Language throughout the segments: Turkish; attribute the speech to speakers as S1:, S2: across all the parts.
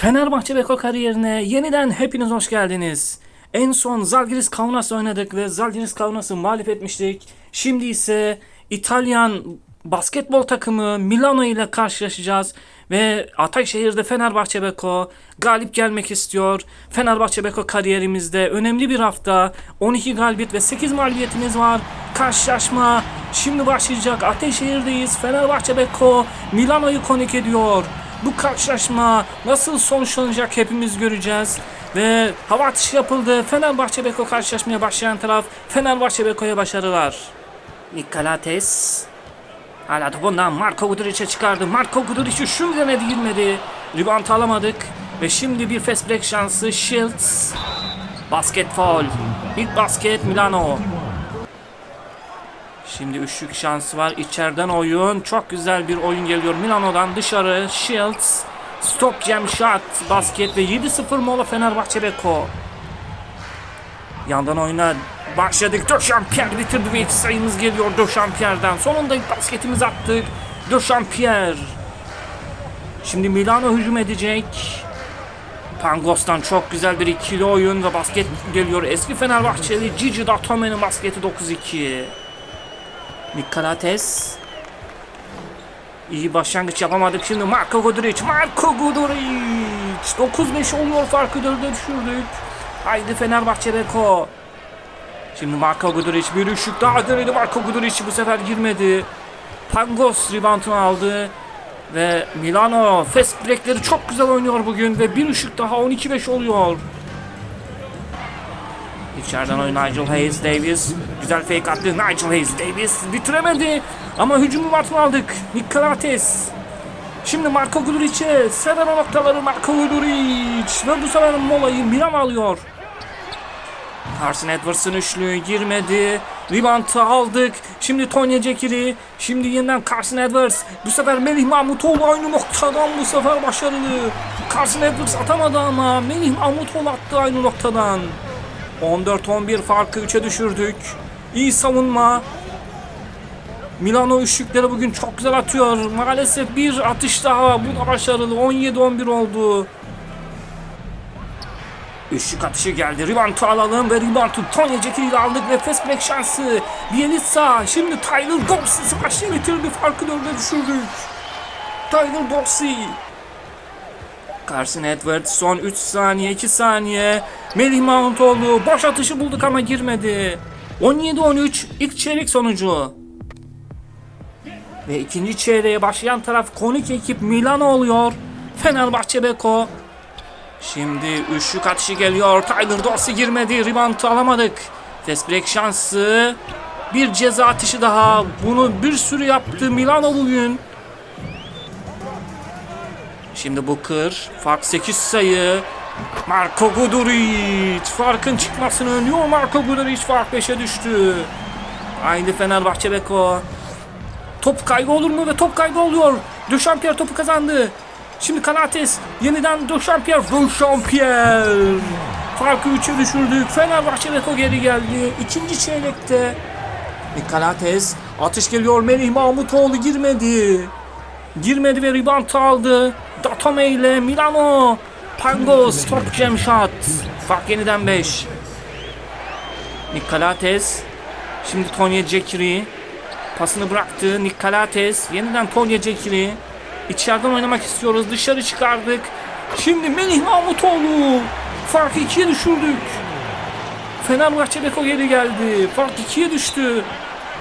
S1: Fenerbahçe Beko kariyerine yeniden hepiniz hoş geldiniz. En son Zalgiris Kaunas oynadık ve Zalgiris Kaunas'ı mağlup etmiştik. Şimdi ise İtalyan basketbol takımı Milano ile karşılaşacağız. Ve Ataşehir'de Fenerbahçe Beko galip gelmek istiyor. Fenerbahçe Beko kariyerimizde önemli bir hafta. 12 galibiyet ve 8 mağlubiyetimiz var. Karşılaşma şimdi başlayacak. Ataşehir'deyiz. Fenerbahçe Beko Milano'yu konuk ediyor. Bu karşılaşma nasıl sonuçlanacak hepimiz göreceğiz. Ve hava atışı yapıldı. Fenerbahçe Beko karşılaşmaya başlayan taraf Fenerbahçe Beko'ya başarılar. Nikolates Hala topundan Marko Guduric'e çıkardı. Marko Guduric'i şu denedi girmedi. Rebound alamadık. Ve şimdi bir fast break şansı. Shields. Basket foul. İlk basket Milano. Şimdi üçlük şansı var. İçeriden oyun. Çok güzel bir oyun geliyor. Milano'dan dışarı. Shields. Stop jam shot. Basket ve 7-0 mola Fenerbahçe Beko. Yandan oyuna başladık. Döşampierre bitirdi ve sayımız geliyor Döşampierre'den. Sonunda basketimizi attık. Döşampierre. Şimdi Milano hücum edecek. Pangos'tan çok güzel bir ikili oyun ve basket geliyor. Eski Fenerbahçeli Gigi Datome'nin basketi 9-2. Nikolates. İyi başlangıç yapamadık şimdi Marko Guduric. Marko Guduric. 9-5 oluyor farkı 4'e düşürdük. Haydi Fenerbahçe Beko. Şimdi Marko Guduric bir üçlük daha denedi. Marko Guduric bu sefer girmedi. Pangos reboundını aldı. Ve Milano fast breakleri çok güzel oynuyor bugün ve bir ışık daha 12-5 oluyor. İçeriden oyun Nigel Hayes Davis. Güzel fake attı. Nigel Hayes Davis bitiremedi. Ama hücumu altına aldık. Nikolates. Şimdi Marko Guduric'e Serena noktaları Marko Guduric. Ve bu sefer molayı Milan alıyor. Carson Edwards'ın üçlüğü girmedi. Rebound'ı aldık. Şimdi Tonya Cekiri. Şimdi yeniden Carson Edwards. Bu sefer Melih Mahmutoğlu aynı noktadan bu sefer başarılı. Carson Edwards atamadı ama Melih Mahmutoğlu attı aynı noktadan. 14-11 farkı 3'e düşürdük. İyi savunma. Milano üçlükleri bugün çok güzel atıyor. Maalesef bir atış daha. Bu da başarılı. 17-11 oldu. Üçlük atışı geldi. Rebound'u alalım ve rebound'u Tony Jekyll ile aldık ve fast şansı. Bielitsa. Şimdi Tyler Dorsey smaçla bitirdi. Farkı dörde düşürdük. Tyler Dorsey. Carson Edwards son 3 saniye 2 saniye. Melih Mahmutoğlu boş atışı bulduk ama girmedi. 17-13 ilk çeyrek sonucu. Ve ikinci çeyreğe başlayan taraf konuk ekip Milano oluyor. Fenerbahçe Beko. Şimdi üçlük atışı geliyor. Tyler Dorsey girmedi. Rebound alamadık. Fast break şansı. Bir ceza atışı daha. Bunu bir sürü yaptı Milano bugün. Şimdi Booker. Fark 8 sayı. Marko Guduric. Farkın çıkmasını önlüyor. Marko Guduric fark 5'e düştü. Aynı Fenerbahçe Beko. Top kaybı olur mu ve top kaybı oluyor. Döşampierre topu kazandı. Şimdi Kanates yeniden Döşampierre. Döşampierre. Farkı 3'e düşürdük. Fenerbahçe Beko geri geldi. İkinci çeyrekte. Nikolates atış geliyor. Melih Mahmutoğlu girmedi. Girmedi ve rebound aldı. Datome ile Milano. Pangos stop jam shot. Fark yeniden 5. Nikolates. Şimdi Tonya Cekiri. Pasını bıraktı. Nikolates. Yeniden Tonya Cekiri. İçeriden oynamak istiyoruz. Dışarı çıkardık. Şimdi Melih Mahmutoğlu. Farkı ikiye düşürdük. Fenerbahçe Beko geri geldi. Fark ikiye düştü.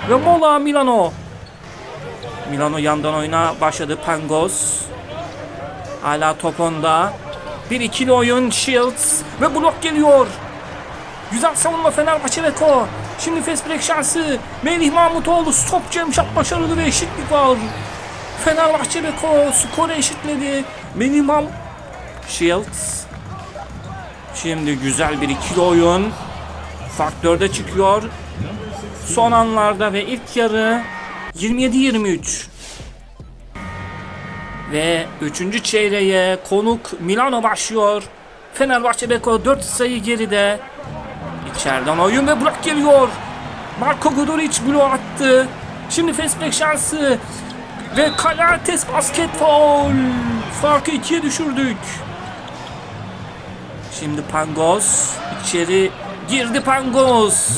S1: Ve mola Milano. Milano yandan oyuna başladı. Pangos. Hala top onda. Bir ikili oyun. Shields. Ve blok geliyor. Güzel savunma Fenerbahçe Beko. Şimdi fast break şansı. Melih Mahmutoğlu stop jam shot başarılı ve eşitlik var. Fenerbahçe Beko skoru eşitledi. Melih. Shields. Şimdi güzel bir ikili oyun. Fark 4'e çıkıyor. Son anlarda ve ilk yarı 27-23. Ve 3. çeyreğe konuk Milano başlıyor. Fenerbahçe Beko 4 sayı geride. İçeriden oyun ve Burak geliyor. Marko Guduric bloğu attı. Şimdi fast break şansı. Ve Kalates basket foul. Farkı ikiye düşürdük. Şimdi Pangos içeri girdi Pangos.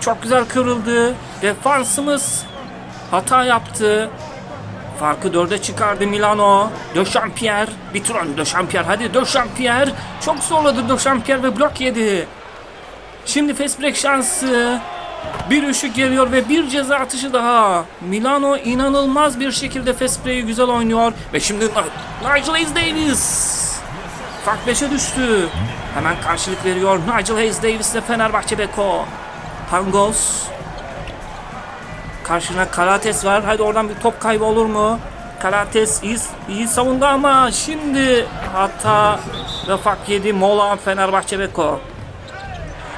S1: Çok güzel kırıldı. Defansımız hata yaptı. Farkı dörde çıkardı Milano. De tur önde De Champierre. Hadi De Champierre. Çok zorladı De Champierre ve blok yedi. Şimdi fast break şansı. Bir üşük geliyor ve bir ceza atışı daha. Milano inanılmaz bir şekilde fast break'i güzel oynuyor. Ve şimdi Nigel Hayes Davis. Fark 5'e düştü. Hemen karşılık veriyor Nigel Hayes Davis ile Fenerbahçe Beko. Pangos. Karşına Karates var. Hadi oradan bir top kaybı olur mu? Karates iyi, iyi savundu ama şimdi hata ve fark yedi mola Fenerbahçe Beko.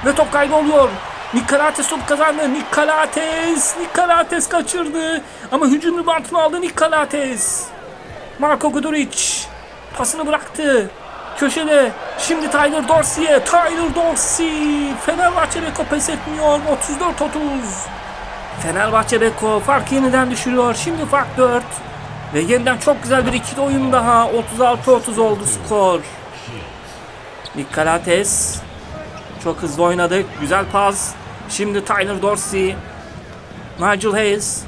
S1: Ve top kaybı oluyor. Nikolates top kazandı. Nikolates. Nikolates kaçırdı. Ama hücum ribantını aldı Nikolates. Marco Guduric pasını bıraktı. Köşede. Şimdi Tyler Dorsey'e. Tyler Dorsey. Fenerbahçe Beko pes etmiyor. 34-30. Fenerbahçe Beko fark yeniden düşürüyor. Şimdi fark 4. Ve yeniden çok güzel bir ikili oyun daha. 36-30 oldu skor. Nikolates. Çok hızlı oynadık. Güzel pas. Şimdi Tyler Dorsey. Nigel Hayes.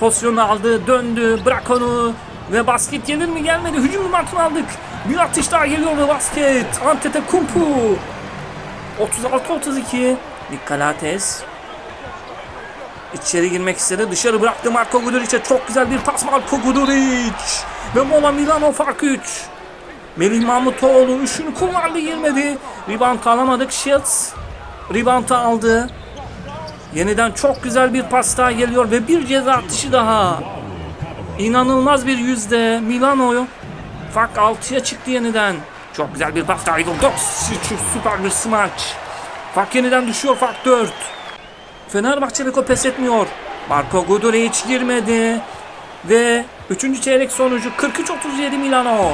S1: Pozisyonu aldı. Döndü. Bırak onu. Ve basket gelir mi gelmedi. Hücum mantını aldık. Bir atış daha geliyor ve basket. Antetokounmpo. 36-32. Nikolates. İçeri girmek istedi. Dışarı bıraktı Marco Guduric'e. Çok güzel bir pas Marco Guduric. Ve Mola Milano fark 3. Melih Mahmutoğlu üçünü kullandı girmedi. Rebound alamadık. Shields rebound aldı. Yeniden çok güzel bir pas daha geliyor ve bir ceza atışı daha. İnanılmaz bir yüzde. Milano fark 6'ya çıktı yeniden. Çok güzel bir pas daha. Süper bir smaç. Fark yeniden düşüyor fark 4. Fenerbahçe Beko pes etmiyor. Marco Guduric girmedi. Ve 3. çeyrek sonucu 43-37 Milano.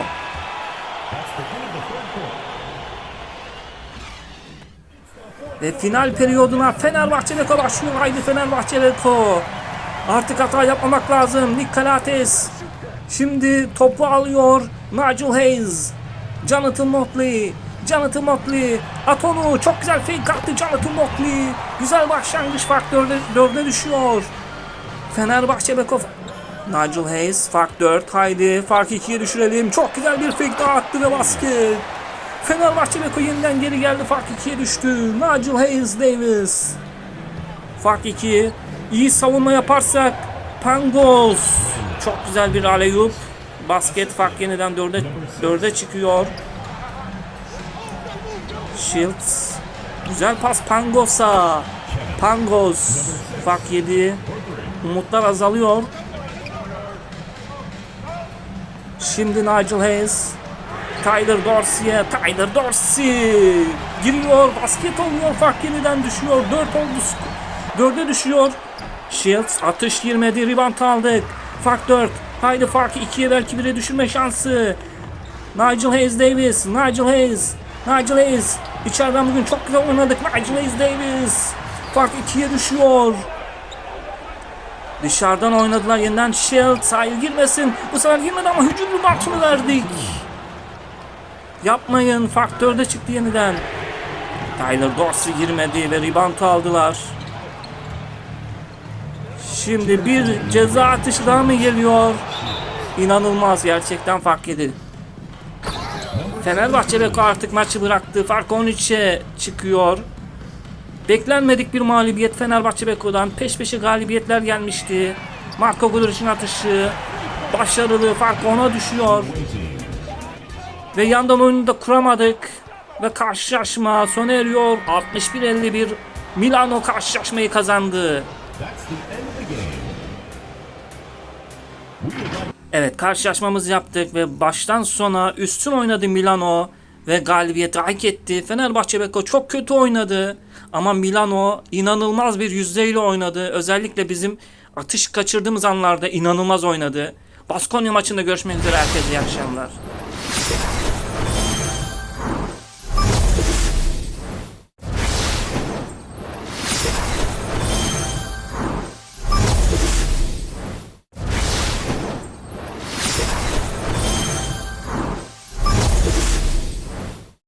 S1: Ve final periyoduna Fenerbahçe Beko başlıyor. Haydi Fenerbahçe Beko. Artık hata yapmamak lazım. Nikolates. Şimdi topu alıyor. Nigel Hayes. Jonathan Motley. Jonathan Motley. At onu. Çok güzel fake attı Jonathan Motley. Güzel başlangıç fark dörde, dörde düşüyor. Fenerbahçe Beko. Nigel Hayes fark 4. Haydi fark 2'ye düşürelim. Çok güzel bir fake daha attı ve basket. Fenerbahçe Beko yeniden geri geldi. Fark 2'ye düştü. Nigel Hayes Davis. Fark 2. İyi savunma yaparsak Pangos. Çok güzel bir aleyup. Basket fark yeniden 4'e 4'e çıkıyor. Shields. Güzel pas Pangos'a. Pangos. Fark 7. Umutlar azalıyor. Şimdi Nigel Hayes. Tyler Dorsey'e. Tyler Dorsey. Giriyor. Basket oluyor. Fark yeniden düşüyor. 4 oldu. 4'e düşüyor. Shields atış girmedi. Rebound aldık. Fark 4. Haydi farkı 2'ye belki 1'e düşürme şansı. Nigel Hayes Davis. Nigel Hayes. Nigel Hayes. İçeriden bugün çok güzel oynadık. Hayes Davis. Fark 2'ye düşüyor. Dışarıdan oynadılar yeniden Shields. Hayır girmesin. Bu sefer girmedi ama hücum reboundunu verdik. Yapmayın. Faktörde çıktı yeniden. Tyler Dorsey girmedi ve rebound aldılar. Şimdi bir ceza atışı daha mı geliyor? İnanılmaz gerçekten fark yedi. Fenerbahçe Beko artık maçı bıraktı. Fark 13'e çıkıyor. Beklenmedik bir mağlubiyet Fenerbahçe Beko'dan. Peş peşe galibiyetler gelmişti. Marco Guduric'in atışı başarılı. Fark 10'a düşüyor. Ve yandan oyunu da kuramadık. Ve karşılaşma sona eriyor. 61-51 Milano karşılaşmayı kazandı. Evet karşılaşmamızı yaptık ve baştan sona üstün oynadı Milano ve galibiyeti hak etti. Fenerbahçe Beko çok kötü oynadı ama Milano inanılmaz bir yüzdeyle oynadı. Özellikle bizim atış kaçırdığımız anlarda inanılmaz oynadı. Baskonya maçında görüşmek üzere herkese iyi akşamlar.